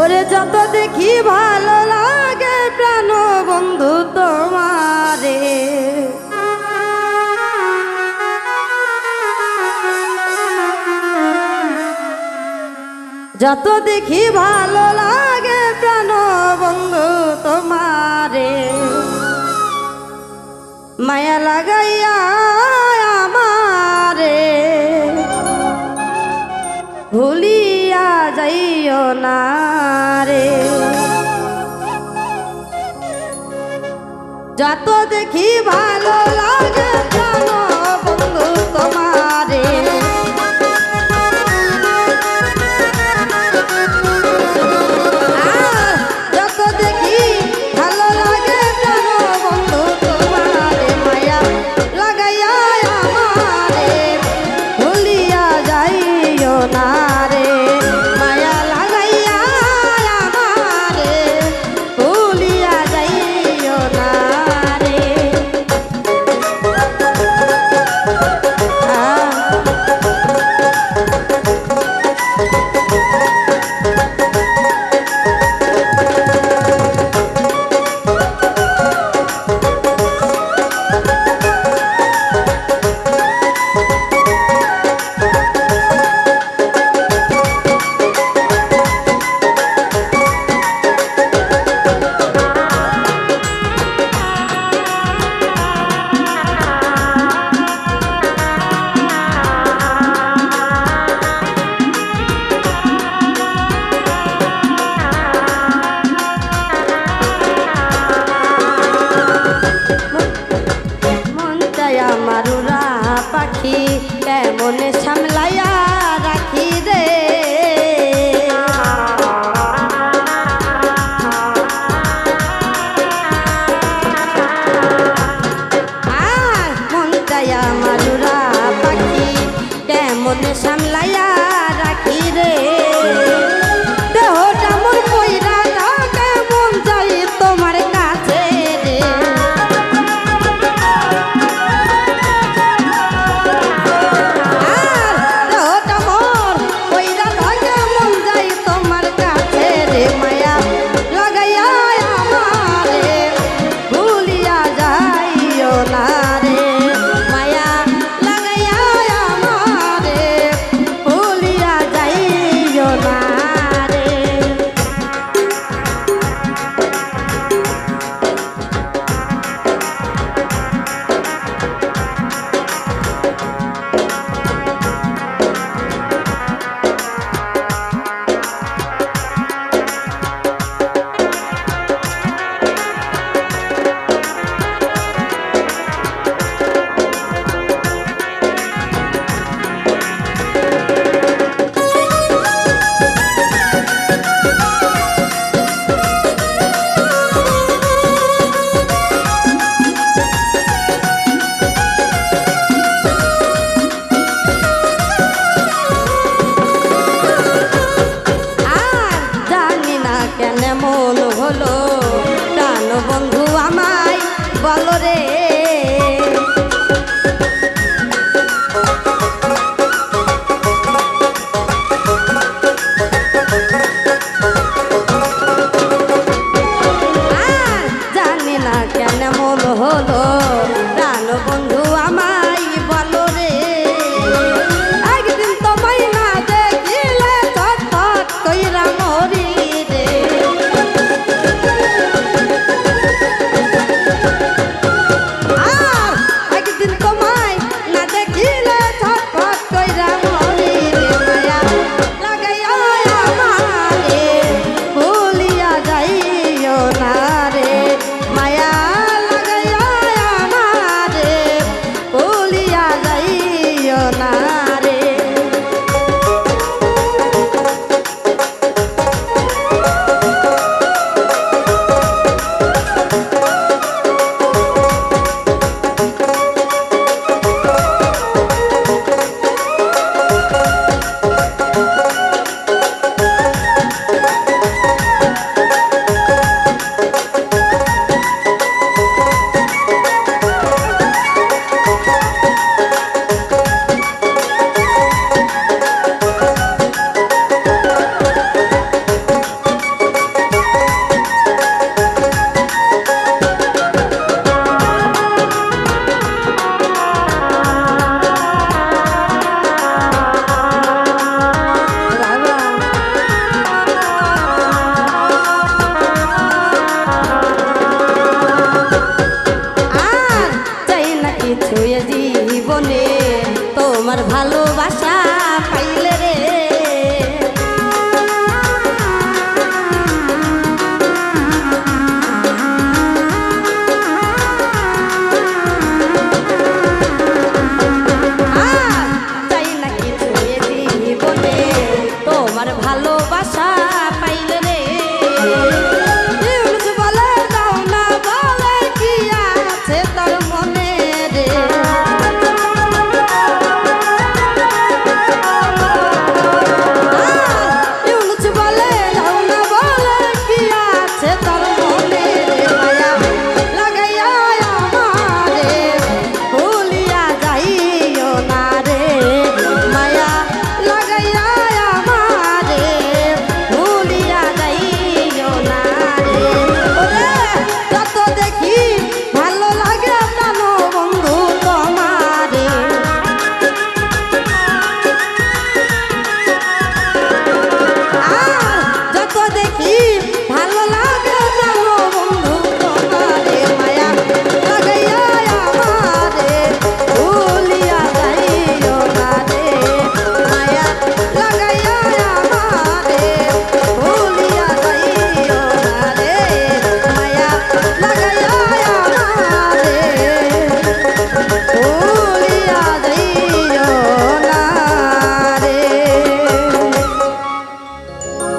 ওরে যত দেখি ভালো লাগে প্রাণ বন্ধু তোমারে। যত দেখি ভালো লাগে প্রাণ বন্ধু তোমারে। মায়া লাগাইয়া যত দেখি ভালো লাগে মনে সামলাইয়া রাখি রে। মন চাই আমার পাখি কেমন সা তোমার ভালোবাসা